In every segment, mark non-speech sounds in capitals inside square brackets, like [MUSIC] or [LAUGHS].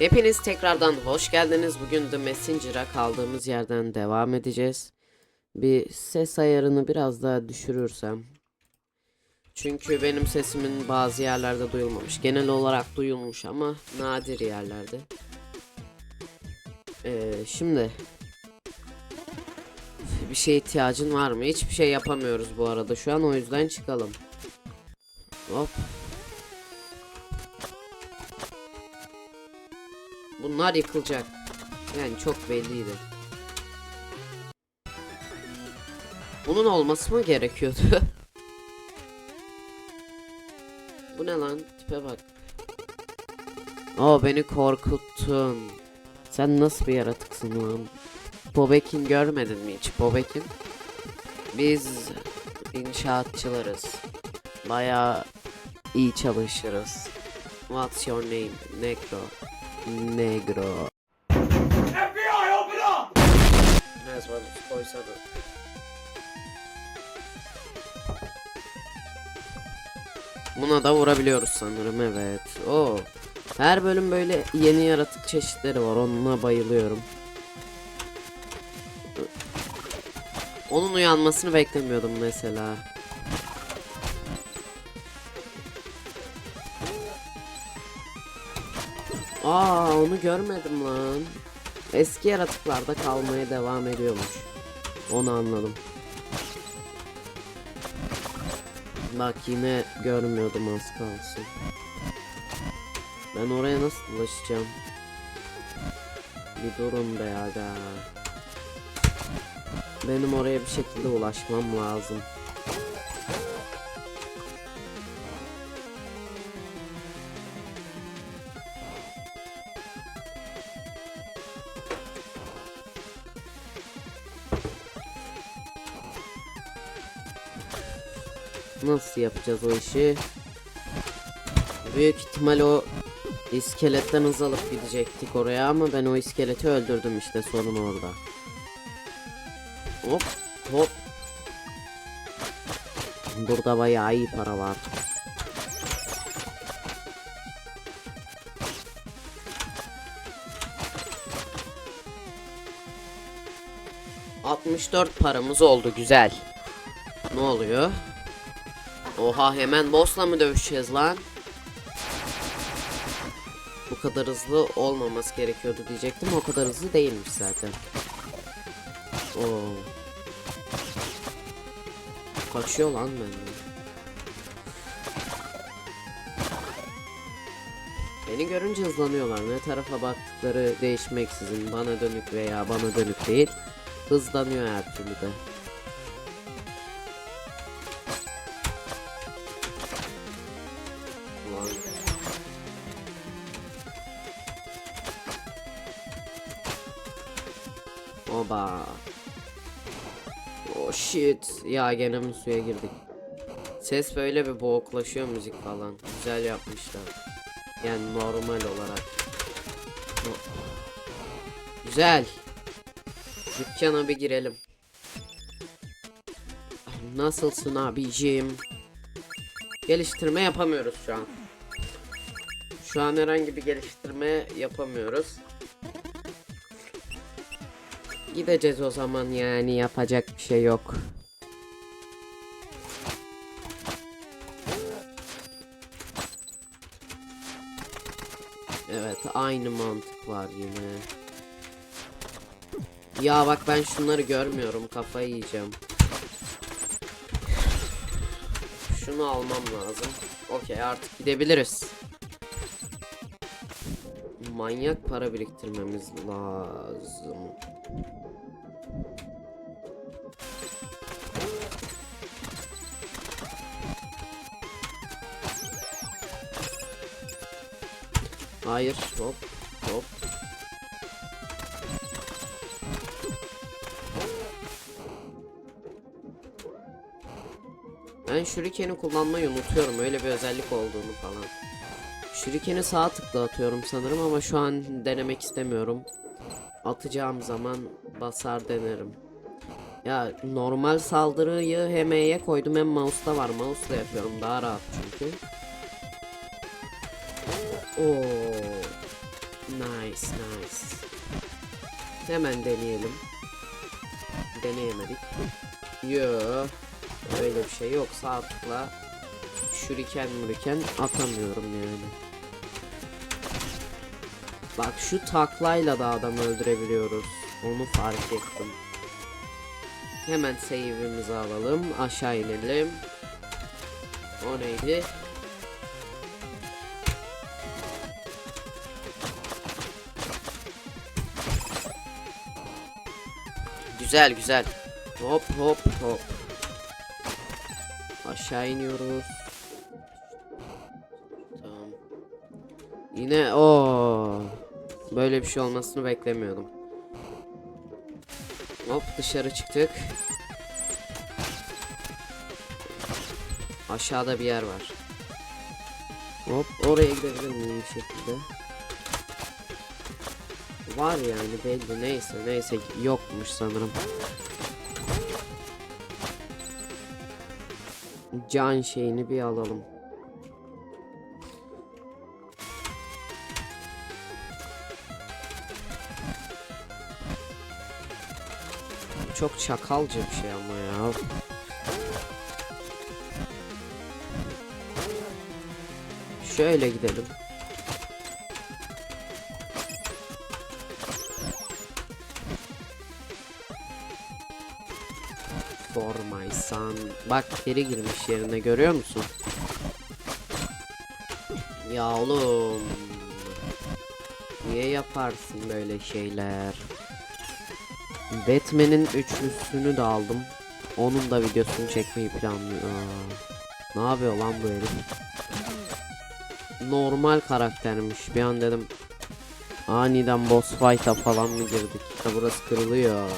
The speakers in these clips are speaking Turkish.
Hepiniz tekrardan hoş geldiniz. Bugün The Messenger'a kaldığımız yerden devam edeceğiz. Bir ses ayarını biraz daha düşürürsem. Çünkü benim sesimin bazı yerlerde duyulmamış. Genel olarak duyulmuş ama nadir yerlerde. Ee, şimdi bir şeye ihtiyacın var mı? Hiçbir şey yapamıyoruz bu arada şu an o yüzden çıkalım. Hop. Bunlar yıkılacak. Yani çok belliydi. Bunun olması mı gerekiyordu? [LAUGHS] Bu ne lan? Tipe bak. Aa beni korkuttun. Sen nasıl bir yaratıksın lan? Bobekin görmedin mi hiç? Bobekin? Biz inşaatçılarız. Baya iyi çalışırız. What's your name? Necro. Negro. FBI, open up! Ne zaman koysana. Buna da vurabiliyoruz sanırım evet. O. Her bölüm böyle yeni yaratık çeşitleri var. Onunla bayılıyorum. Onun uyanmasını beklemiyordum mesela. Aa onu görmedim lan. Eski yaratıklarda kalmaya devam ediyormuş. Onu anladım. Bak yine görmüyordum az kalsın. Ben oraya nasıl ulaşacağım? Bir durun be aga. Benim oraya bir şekilde ulaşmam lazım. Nasıl yapacağız o işi? Büyük ihtimal o iskeletten hız alıp gidecektik oraya ama ben o iskeleti öldürdüm işte sorun orada. Hop hop. Burada bayağı iyi para var. ...64 paramız oldu güzel. Ne oluyor? Oha hemen boss'la mı dövüşeceğiz lan? Bu kadar hızlı olmaması gerekiyordu diyecektim. O kadar hızlı değilmiş zaten. Oo. Kaçıyor lan benden. Beni görünce hızlanıyorlar. Ne tarafa baktıkları değişmeksizin bana dönük veya bana dönük değil. Hızlanıyor her türlü de. Shit. Ya gene mi suya girdik? Ses böyle bir boğuklaşıyor müzik falan. Güzel yapmışlar. Yani normal olarak. Güzel. Dükkana bir girelim. Nasılsın abicim? Geliştirme yapamıyoruz şu an. Şu an herhangi bir geliştirme yapamıyoruz. Gideceğiz o zaman yani yapacak şey yok. Evet aynı mantık var yine. Ya bak ben şunları görmüyorum kafayı yiyeceğim. Şunu almam lazım. Okey artık gidebiliriz. Manyak para biriktirmemiz lazım. Hayır hop hop. Ben şurikeni kullanmayı unutuyorum öyle bir özellik olduğunu falan. Şurikeni sağ tıkla atıyorum sanırım ama şu an denemek istemiyorum. Atacağım zaman basar denerim. Ya normal saldırıyı hem E'ye koydum hem mouse'da var. Mouse'la yapıyorum daha rahat çünkü. Oo. Nice nice. Hemen deneyelim. Deneyemedik. Yo. Öyle bir şey yok. Sağ tıkla şuriken muriken atamıyorum yani. Bak şu taklayla da adam öldürebiliyoruz. Onu fark ettim. Hemen save'imizi alalım. Aşağı inelim. O neydi? Güzel güzel. Hop hop hop. Aşağı iniyoruz. Tamam. Yine o böyle bir şey olmasını beklemiyordum. Hop dışarı çıktık. Aşağıda bir yer var. Hop oraya gidebilir miyim bir şekilde? Var yani belli neyse neyse yokmuş sanırım. Can şeyini bir alalım. Çok çakalca bir şey ama ya. Şöyle gidelim. Son. Bak geri girmiş yerine görüyor musun? Ya oğlum. Niye yaparsın böyle şeyler? Batman'in üçlüsünü de aldım. Onun da videosunu çekmeyi planlıyor. Aa, Ne yapıyor lan bu herif? Normal karaktermiş. Bir an dedim aniden boss fight'a falan mı girdik? Ha burası kırılıyor.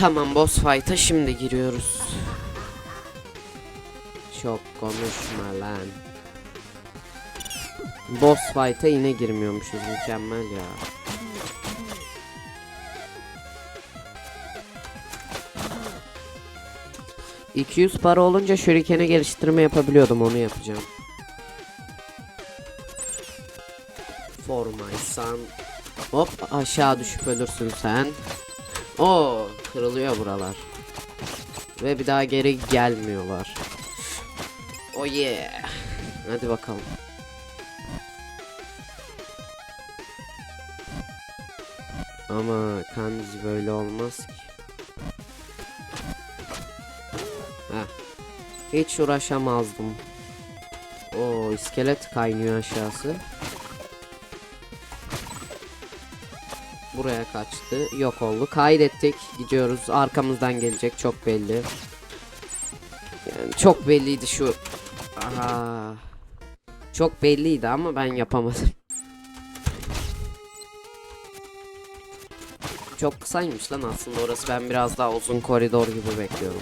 Tamam boss fight'a şimdi giriyoruz. Çok konuşma lan. Boss fight'a yine girmiyormuşuz mükemmel ya. ...200 para olunca şurikene geliştirme yapabiliyordum onu yapacağım. For my son. Hop aşağı düşüp ölürsün sen. Oo kırılıyor buralar. Ve bir daha geri gelmiyorlar. Oh yeah. Hadi bakalım. Ama kanji böyle olmaz ki. Heh. Hiç uğraşamazdım. O iskelet kaynıyor aşağısı. Buraya kaçtı. Yok oldu. Kaydettik. Gidiyoruz. Arkamızdan gelecek. Çok belli. Yani çok belliydi şu. Aha. Çok belliydi ama ben yapamadım. Çok kısaymış lan aslında orası. Ben biraz daha uzun koridor gibi bekliyorum.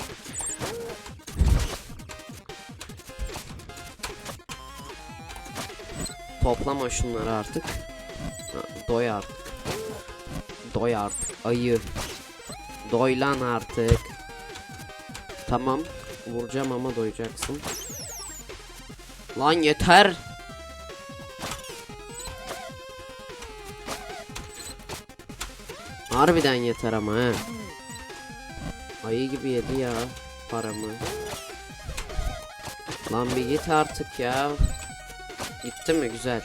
Toplama şunları artık. Doy artık. Doy artık ayı. Doy lan artık. Tamam. Vuracağım ama doyacaksın. Lan yeter. Harbiden yeter ama he. Ayı gibi yedi ya paramı. Lan bir git artık ya. Gitti mi güzel.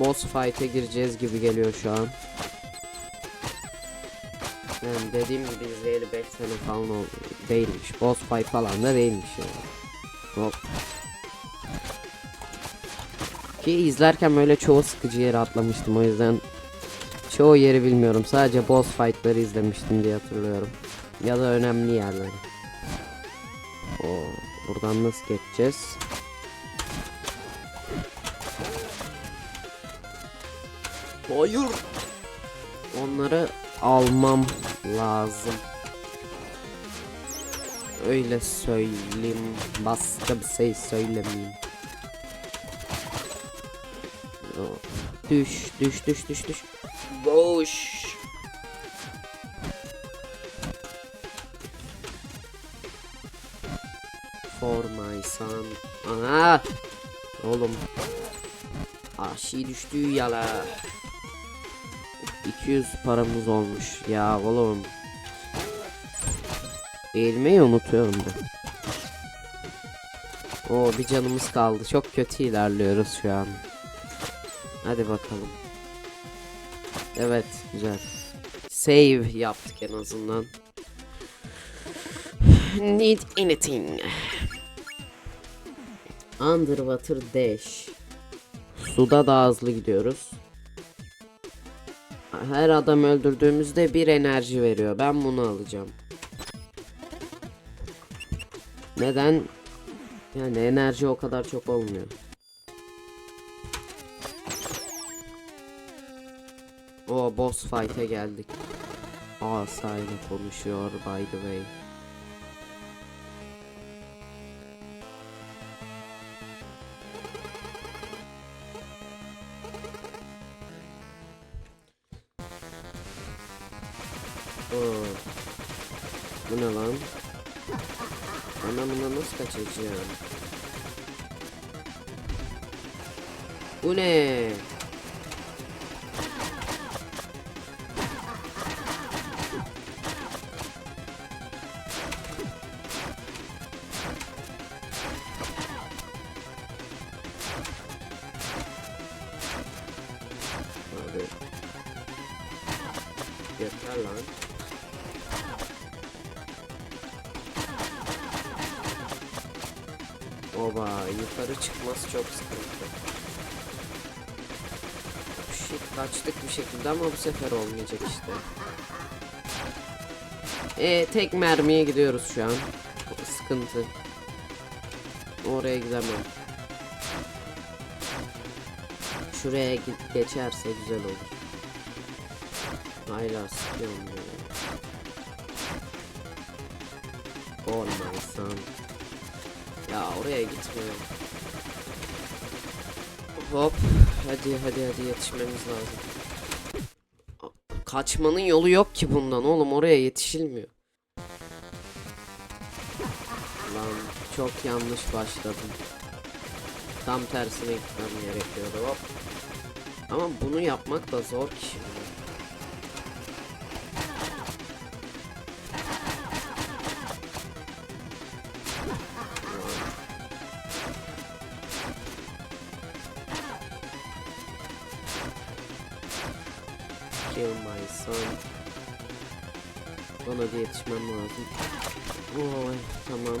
Boss fight'e gireceğiz gibi geliyor şu an. Yani dediğim gibi izleyeli 5 sene falan oldu. Değilmiş. Boss fight falan da değilmiş yani. Hop. Ki izlerken böyle çoğu sıkıcı yere atlamıştım o yüzden çoğu yeri bilmiyorum. Sadece boss fight'ları izlemiştim diye hatırlıyorum. Ya da önemli yerleri. Oo, buradan nasıl geçeceğiz? Hayır. Onları almam lazım. Öyle söyleyeyim. Başka bir şey söylemeyeyim. Düş, düş, düş, düş, düş. Boş. For my. Ana! Oğlum. Aşi düştüğü yala. 200 paramız olmuş. Ya oğlum. Eğilmeyi unutuyorum ben. Oo bir canımız kaldı. Çok kötü ilerliyoruz şu an. Hadi bakalım. Evet güzel. Save yaptık en azından. Need anything. Underwater dash. Suda daha hızlı gidiyoruz. Her adam öldürdüğümüzde bir enerji veriyor. Ben bunu alacağım. Neden? Yani enerji o kadar çok olmuyor. O boss fight'e geldik. Asa ile konuşuyor by the way. Kaçacağım? Bu ne? Abi. Yeter lan. Yukarı çıkması çok sıkıntı. Shit kaçtık bir şekilde ama bu sefer olmayacak işte. E tek mermiye gidiyoruz şu an. Sıkıntı. Oraya gidemem. Şuraya geçerse güzel olur. Hala sıkıyorum my son. Ya oraya gitmiyor. Hop. Hadi hadi hadi yetişmemiz lazım. Kaçmanın yolu yok ki bundan oğlum oraya yetişilmiyor. Lan çok yanlış başladım. Tam tersine gitmem gerekiyordu hop. Ama bunu yapmak da zor ki şimdi. Kill my son. Bana da yetişmem lazım. Oy tamam.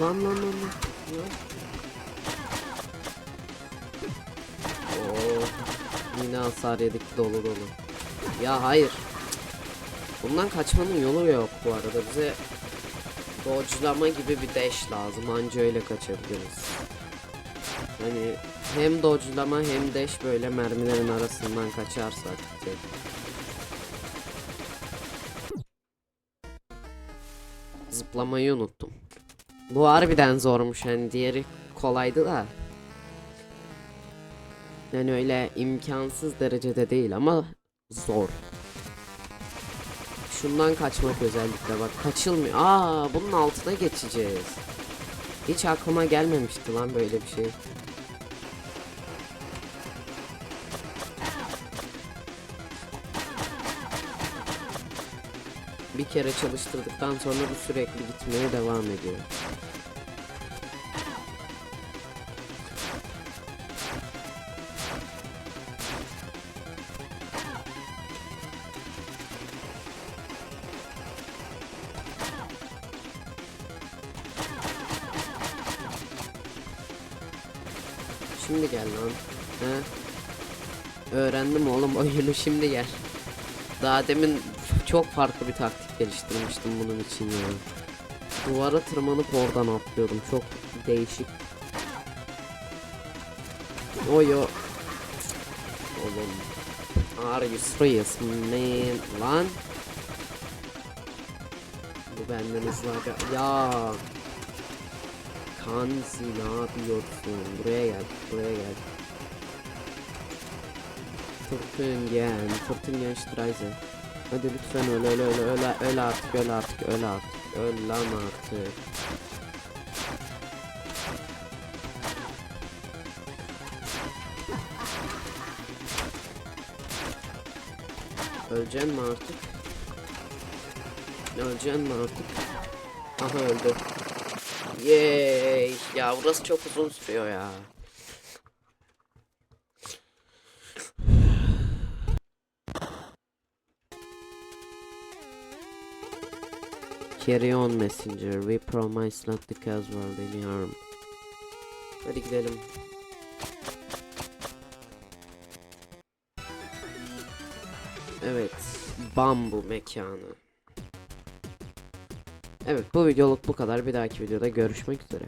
Lan lan lan lan. Oo, yine hasar yedik dolu dolu. Ya hayır. Bundan kaçmanın yolu yok bu arada. Bize dodge'lama gibi bir dash lazım. Anca öyle kaçabiliriz. Hani hem dodge'lama hem dash böyle mermilerin arasından kaçarsak. tek. Zıplamayı unuttum. Bu harbiden zormuş hani diğeri kolaydı da. Yani öyle imkansız derecede değil ama zor. Şundan kaçmak özellikle bak kaçılmıyor. Aa bunun altına geçeceğiz. Hiç aklıma gelmemişti lan böyle bir şey. Bir kere çalıştırdıktan sonra bu sürekli gitmeye devam ediyor. Şimdi gel lan. He? Öğrendim oğlum [LAUGHS] oyunu şimdi gel. Daha demin çok farklı bir taktik geliştirmiştim bunun için ya. Duvara tırmanıp oradan atlıyordum. Çok değişik. Oy o. Oğlum. Are you serious man? Lan. Bu benden hızlı aga- Ya. Kansi ne yapıyorsun? Buraya gel. Buraya gel. Fırtın gel. Fırtın gel Streise. Hadi lütfen öl öl öl öl öl artık öl artık öl artık öl lan artık. Öleceksin mi artık? Öleceksin mi artık? Aha öldü. Yay! Ya burası çok uzun sürüyor ya. Carry on messenger. We promise not to cause world any harm. Hadi gidelim. Evet. Bambu mekanı. Evet bu videoluk bu kadar. Bir dahaki videoda görüşmek üzere.